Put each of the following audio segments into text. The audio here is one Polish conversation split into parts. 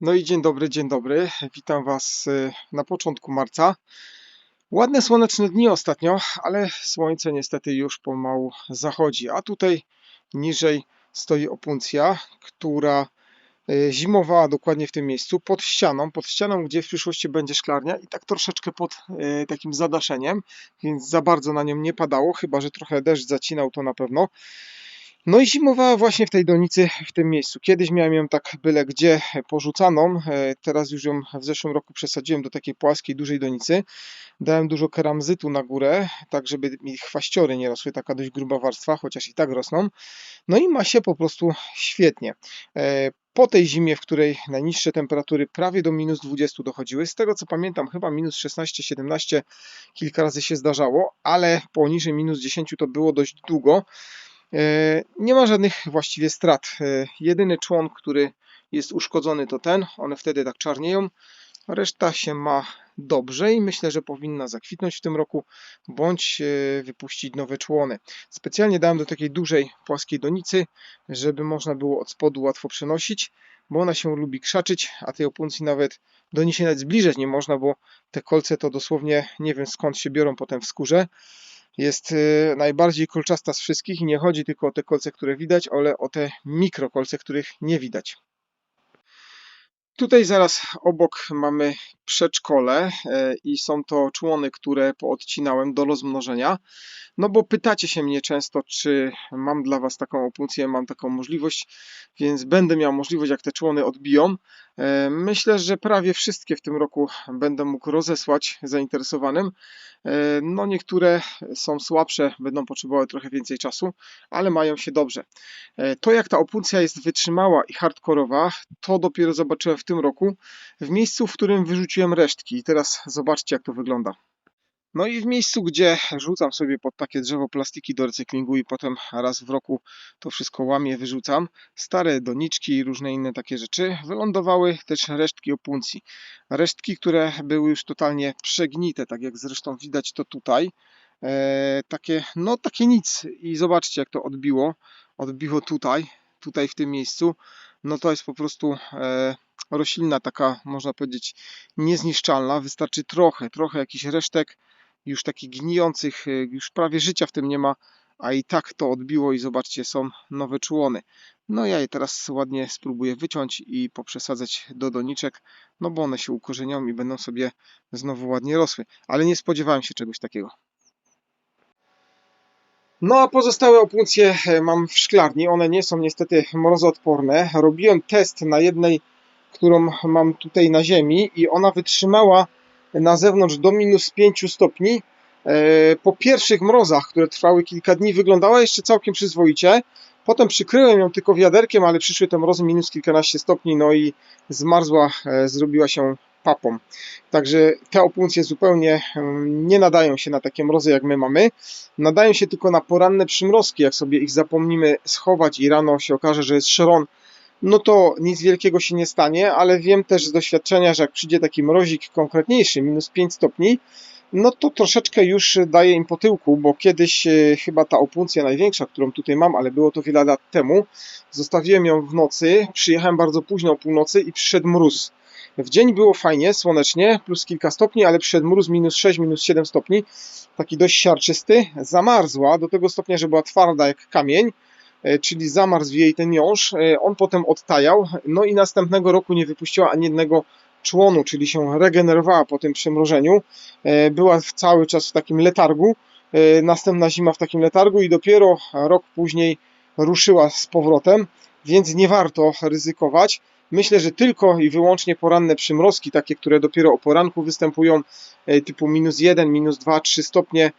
No i dzień dobry, dzień dobry. Witam Was y, na początku marca. Ładne słoneczne dni ostatnio, ale słońce niestety już pomału zachodzi. A tutaj niżej stoi opuncja, która y, zimowała dokładnie w tym miejscu, pod ścianą, pod ścianą, gdzie w przyszłości będzie szklarnia i tak troszeczkę pod y, takim zadaszeniem, więc za bardzo na nią nie padało, chyba że trochę deszcz zacinał to na pewno. No i zimowała właśnie w tej donicy, w tym miejscu. Kiedyś miałem ją tak byle gdzie porzucaną, e, teraz już ją w zeszłym roku przesadziłem do takiej płaskiej, dużej donicy. Dałem dużo keramzytu na górę, tak żeby mi chwaściory nie rosły, taka dość gruba warstwa, chociaż i tak rosną. No i ma się po prostu świetnie. E, po tej zimie, w której najniższe temperatury prawie do minus 20 dochodziły, z tego co pamiętam, chyba minus 16-17 kilka razy się zdarzało, ale poniżej minus 10 to było dość długo. E, nie ma żadnych właściwie strat. E, jedyny człon, który jest uszkodzony to ten, one wtedy tak czarnieją. Reszta się ma dobrze i myślę, że powinna zakwitnąć w tym roku, bądź e, wypuścić nowe człony. Specjalnie dałem do takiej dużej płaskiej donicy, żeby można było od spodu łatwo przenosić, bo ona się lubi krzaczyć, a tej opuncji nawet do niej się nawet zbliżać nie można, bo te kolce to dosłownie nie wiem skąd się biorą potem w skórze jest y, najbardziej kolczasta z wszystkich i nie chodzi tylko o te kolce, które widać, ale o te mikrokolce, których nie widać. Tutaj zaraz obok mamy przedszkole e, i są to człony, które poodcinałem do rozmnożenia. No bo pytacie się mnie często, czy mam dla Was taką opuncję, mam taką możliwość, więc będę miał możliwość, jak te człony odbiją. E, myślę, że prawie wszystkie w tym roku będę mógł rozesłać zainteresowanym. E, no niektóre są słabsze, będą potrzebowały trochę więcej czasu, ale mają się dobrze. To jak ta opuncja jest wytrzymała i hardkorowa, to dopiero zobaczyłem w tym roku, w miejscu, w którym wyrzuciłem resztki. I teraz zobaczcie, jak to wygląda. No i w miejscu, gdzie rzucam sobie pod takie drzewo plastiki do recyklingu i potem raz w roku to wszystko łamię, wyrzucam, stare doniczki i różne inne takie rzeczy, wylądowały też resztki opuncji. Resztki, które były już totalnie przegnite, tak jak zresztą widać to tutaj. E, takie, no takie nic. I zobaczcie, jak to odbiło. Odbiło tutaj, tutaj w tym miejscu. No to jest po prostu... E, roślina taka, można powiedzieć, niezniszczalna. Wystarczy trochę, trochę jakichś resztek, już takich gnijących, y, już prawie życia w tym nie ma, a i tak to odbiło i zobaczcie, są nowe człony. No ja je teraz ładnie spróbuję wyciąć i poprzesadzać do doniczek, no bo one się ukorzenią i będą sobie znowu ładnie rosły. Ale nie spodziewałem się czegoś takiego. No a pozostałe opuncje e, mam w szklarni. One nie są niestety mrozoodporne. Robiłem test na jednej którą mam tutaj na ziemi i ona wytrzymała na zewnątrz do minus 5 stopni. E, po pierwszych mrozach, które trwały kilka dni, wyglądała jeszcze całkiem przyzwoicie. Potem przykryłem ją tylko wiaderkiem, ale przyszły te mrozy minus kilkanaście stopni, no i zmarzła, e, zrobiła się papą. Także te opuncje zupełnie nie nadają się na takie mrozy, jak my mamy. Nadają się tylko na poranne przymrozki, jak sobie ich zapomnimy schować i rano się okaże, że jest szron, no to nic wielkiego się nie stanie, ale wiem też z doświadczenia, że jak przyjdzie taki mrozik konkretniejszy, minus 5 stopni, no to troszeczkę już daje im po tyłku, bo kiedyś e, chyba ta opuncja największa, którą tutaj mam, ale było to wiele lat temu, zostawiłem ją w nocy, przyjechałem bardzo późno o północy i przyszedł mróz. W dzień było fajnie, słonecznie, plus kilka stopni, ale przyszedł mróz minus 6, minus 7 stopni, taki dość siarczysty, zamarzła do tego stopnia, że była twarda jak kamień, E, czyli zamarzł jej ten jąż, e, on potem odtajał, no i następnego roku nie wypuściła ani jednego członu, czyli się regenerowała po tym przymrożeniu. E, była cały czas w takim letargu, następna zima w takim letargu i dopiero rok później ruszyła z powrotem, więc nie warto ryzykować. Myślę, że tylko i wyłącznie poranne przymrozki, takie, które dopiero o poranku występują, typu minus 1, minus 2, 3 stopnie,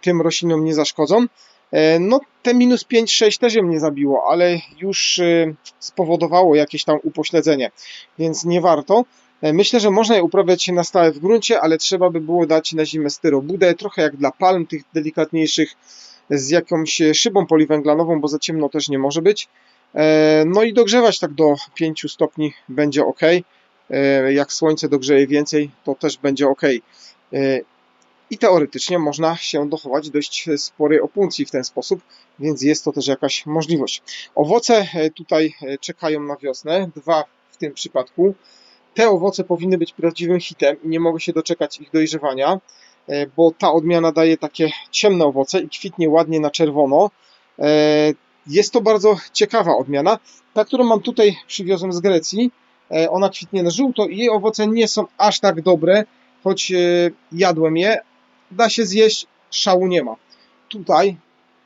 tym roślinom nie zaszkodzą. E, no, te minus 5-6 też ją nie zabiło, ale już e, spowodowało jakieś tam upośledzenie, więc nie warto. E, myślę, że można je uprawiać na stałe w gruncie, ale trzeba by było dać na zimę styrobudę, trochę jak dla palm, tych delikatniejszych, z jakąś szybą poliwęglanową, bo za ciemno też nie może być. No i dogrzewać tak do 5 stopni będzie ok. Jak słońce dogrzeje więcej, to też będzie ok. i teoretycznie można się dochować dość sporej opuncji w ten sposób, więc jest to też jakaś możliwość. Owoce e, tutaj e, czekają na wiosnę, dwa w tym przypadku. Te owoce powinny być prawdziwym hitem i nie mogę się doczekać ich dojrzewania, e, bo ta odmiana daje takie ciemne owoce i kwitnie ładnie na czerwono. Jest to bardzo ciekawa odmiana. Ta, którą mam tutaj przywiozłem z Grecji, ona kwitnie na żółto i jej owoce nie są aż tak dobre, choć jadłem je, da się zjeść, szału nie ma. Tutaj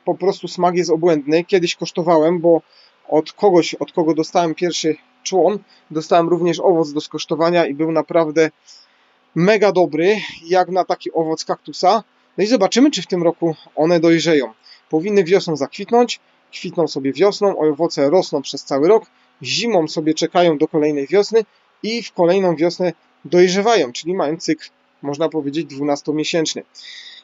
po prostu smak jest obłędny. Kiedyś kosztowałem, bo od kogoś, od kogo dostałem pierwszy człon, dostałem również owoc do skosztowania i był naprawdę mega dobry, jak na taki owoc kaktusa. No i zobaczymy, czy w tym roku one dojrzeją. Powinny wiosną zakwitnąć, kwitną sobie wiosną, owoce rosną przez cały rok, zimą sobie czekają do kolejnej wiosny i w kolejną wiosnę dojrzewają, czyli mają cykl można powiedzieć 12-miesięczny.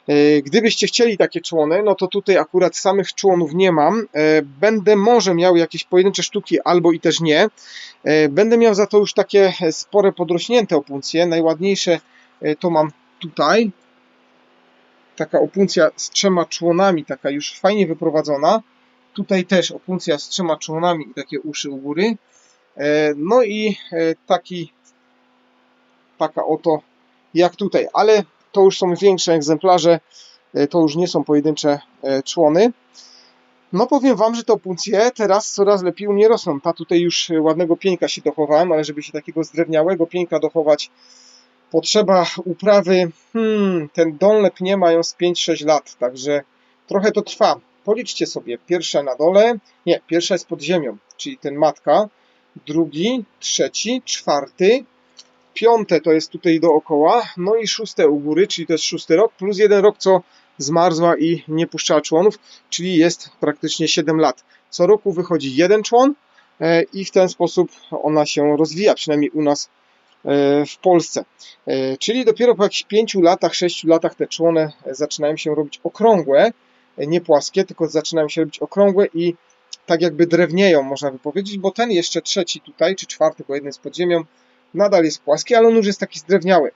E, gdybyście chcieli takie człony, no to tutaj akurat samych członów nie mam. E, będę może miał jakieś pojedyncze sztuki, albo i też nie. E, będę miał za to już takie spore podrośnięte opuncje. Najładniejsze to mam tutaj. Taka opuncja z trzema członami, taka już fajnie wyprowadzona. Tutaj też opuncja z trzema członami i takie uszy u góry. No i taki taka oto jak tutaj, ale to już są większe egzemplarze, e, to już nie są pojedyncze e, człony. No powiem Wam, że te opuncje teraz coraz lepiej u mnie rosną. Ta tutaj już ładnego pieńka się dochowałem, ale żeby się takiego zdrewniałego pieńka dochować, potrzeba uprawy, hmm, ten dolne pnie mają z 5-6 lat, także trochę to trwa. Policzcie sobie, pierwsza na dole, nie, pierwsza jest pod ziemią, czyli ten matka, drugi, trzeci, czwarty, piąte to jest tutaj dookoła, no i szóste u góry, czyli to jest szósty rok, plus jeden rok, co zmarzła i nie puszczała członów, czyli jest praktycznie 7 lat. Co roku wychodzi jeden człon e, i w ten sposób ona się rozwija, przynajmniej u nas e, w Polsce. E, czyli dopiero po jakichś 5 latach, 6 latach te człony zaczynają się robić okrągłe, nie płaskie, tylko zaczynają się robić okrągłe i tak jakby drewnieją, można by powiedzieć, bo ten jeszcze trzeci tutaj, czy czwarty, bo jeden jest pod ziemią, nadal jest płaski, ale on już jest taki zdrewniały.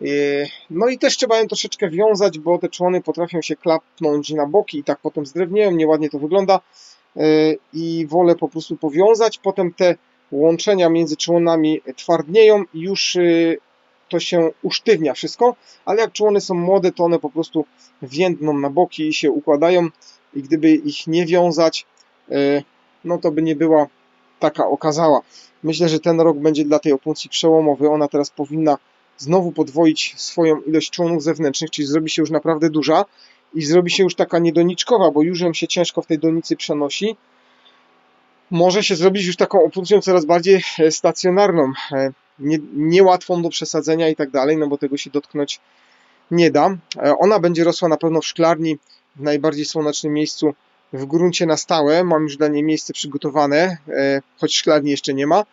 Yy, no i też trzeba ją troszeczkę wiązać, bo te człony potrafią się klapnąć na boki i tak potem zdrewnieją, nieładnie to wygląda yy, i wolę po prostu powiązać. Potem te łączenia między członami twardnieją i już yy, to się usztywnia wszystko, ale jak człony są młode, to one po prostu więdną na boki i się układają i gdyby ich nie wiązać, no to by nie była taka okazała. Myślę, że ten rok będzie dla tej opuncji przełomowy. Ona teraz powinna znowu podwoić swoją ilość członów zewnętrznych, czyli zrobi się już naprawdę duża i zrobi się już taka niedoniczkowa, bo już ją się ciężko w tej donicy przenosi. Może się zrobić już taką opuncją coraz bardziej e, stacjonarną, e, nie, niełatwą do przesadzenia i tak dalej, no bo tego się dotknąć nie da. E, ona będzie rosła na pewno w szklarni, w najbardziej słonecznym miejscu w gruncie na stałe. Mam już dla niej miejsce przygotowane, e, choć szklarni jeszcze nie ma.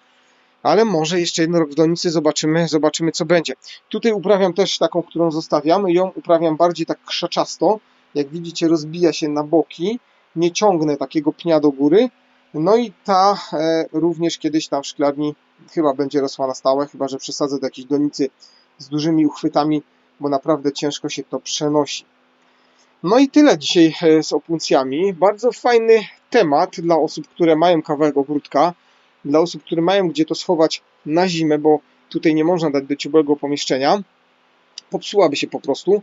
Ale może jeszcze jeden rok w donicy zobaczymy, zobaczymy co będzie. Tutaj uprawiam też taką, którą zostawiam. Ją uprawiam bardziej tak krzaczasto. Jak widzicie rozbija się na boki. Nie ciągnę takiego pnia do góry. No i ta e, również kiedyś tam w szklarni chyba będzie rosła na stałe, chyba że przesadzę do jakiejś donicy z dużymi uchwytami, bo naprawdę ciężko się to przenosi. No i tyle dzisiaj e, z opuncjami. Bardzo fajny temat dla osób, które mają kawałek ogródka, dla osób, które mają gdzie to schować na zimę, bo tutaj nie można dać do ciepłego pomieszczenia. Popsułaby się po prostu.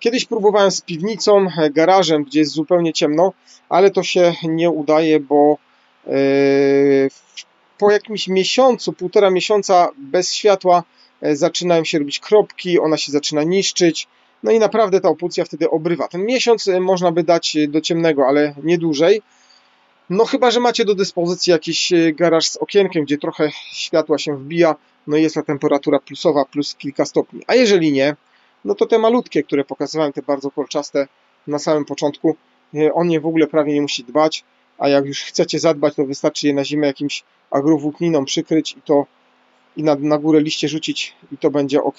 Kiedyś próbowałem z piwnicą, e, garażem, gdzie jest zupełnie ciemno, ale to się nie udaje, bo po jakimś miesiącu, półtora miesiąca bez światła zaczynają się robić kropki, ona się zaczyna niszczyć no i naprawdę ta opucja wtedy obrywa. Ten miesiąc e, można by dać e, do ciemnego, ale nie dłużej. No chyba, że macie do dyspozycji jakiś e, garaż z okienkiem, gdzie trochę światła się wbija, no i jest ta temperatura plusowa, plus kilka stopni. A jeżeli nie, no to te malutkie, które pokazywałem, te bardzo kolczaste na samym początku, o nie w ogóle prawie nie musi dbać, a jak już chcecie zadbać, to wystarczy je na zimę jakimś agrowłókniną przykryć i to i na, na górę liście rzucić i to będzie ok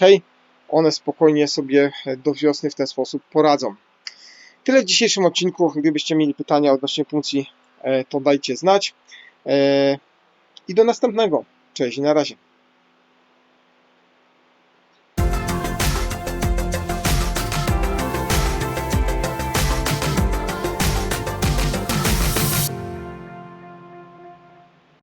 one spokojnie sobie do wiosny w ten sposób poradzą. Tyle w dzisiejszym odcinku. Gdybyście mieli pytania odnośnie funkcji, e, to dajcie znać. E, I do następnego. Cześć, na razie.